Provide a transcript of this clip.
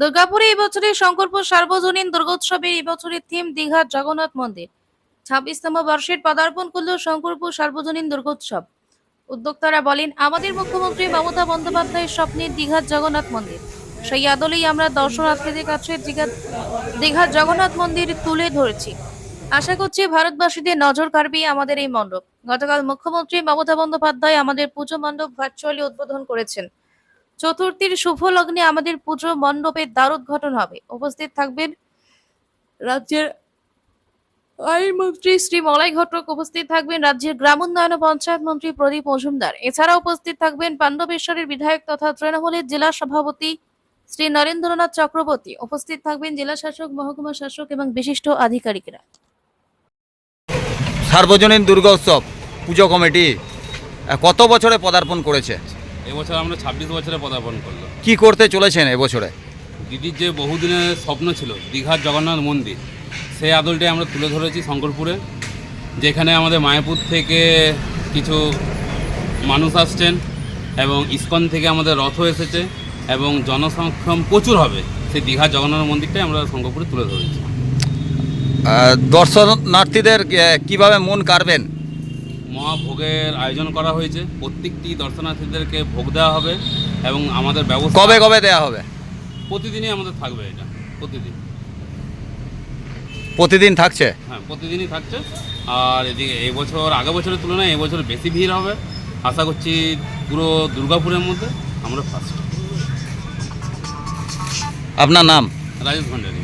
দুর্গাপুরে এই বছরের শঙ্করপুর সার্বজনীন দুর্গোৎসবের এই বছরের থিম দীঘার জগন্নাথ মন্দির। ছাব্বিশতম বর্ষের পদার্পণ করল শঙ্করপুর সার্বজনীন দুর্গোৎসব। উদ্যোক্তারা বলেন, আমাদের মুখ্যমন্ত্রী মমতা বন্দ্যোপাধ্যায়ের স্বপ্নের দীঘার জগন্নাথ মন্দির। সেই আদলেই আমরা দর্শনার্থীদের কাছে দীঘা, দীঘার জগন্নাথ মন্দির তুলে ধরেছি। আশা করছি ভারতবাসীদের নজর কাড়বে আমাদের এই মণ্ডপ। গতকাল মুখ্যমন্ত্রী মমতা বন্দ্যোপাধ্যায় আমাদের পুজো মণ্ডপ ভার্চুয়ালি উদ্বোধন করেছেন। চতুর্থীর শুভ লগ্নে আমাদের পুজো মণ্ডপের দ্বারোদ্ঘাটন হবে। উপস্থিত থাকবেন রাজ্যের আইনমন্ত্রী শ্রী মলাই ঘটক। উপস্থিত থাকবেন রাজ্যের গ্রামোন্নয়ন ও পঞ্চায়েত মন্ত্রী প্রদীপ মজুমদার। এছাড়া উপস্থিত থাকবেন পাণ্ডবেশ্বরের বিধায়ক তথা তৃণমূলের জেলা সভাপতি শ্রী নরেন্দ্রনাথ চক্রবর্তী। উপস্থিত থাকবেন জেলা শাসক, মহকুমা শাসক এবং বিশিষ্ট আধিকারিকরা। সার্বজনীন দুর্গোৎসব পুজো কমিটি কত বছরে পদার্পণ করেছে? এবছর আমরা ছাব্বিশ বছরে পদার্পণ করল কি করতে চলেছেন এবছরে? দিদির যে বহুদিনের স্বপ্ন ছিল দীঘার জগন্নাথ মন্দির সেই আদলটাই আমরা তুলে ধরেছি শঙ্করপুরে যেখানে আমাদের মায়াপুর থেকে কিছু মানুষ আসছেন এবং ইস্কন থেকে আমাদের রথ এসেছে এবং জনসংখ্যম প্রচুর হবে। সেই দীঘার জগন্নাথ মন্দিরটাই আমরা শঙ্করপুরে তুলে ধরেছি। দর্শনার্থীদের কীভাবে মন কাড়বেন? মহাভোগের আয়োজন করা হয়েছে। প্রত্যেকটি দর্শনার্থীদেরকে ভোগ দেওয়া হবে এবং আমাদের ব্যবস্থা কবে কবে দেওয়া হবে? প্রতিদিনই আমাদের থাকবে এটা প্রতিদিন। প্রতিদিন থাকছে? হ্যাঁ প্রতিদিনই থাকছে। আর এদিকে এবছর আগের বছরের তুলনায় এবছর বেশি ভিড় হবে। আশা করছি পুরো দুর্গাপুরের মধ্যে আমরা ফার্স্ট আপনার নাম? রাজেশ ভান্ডারী।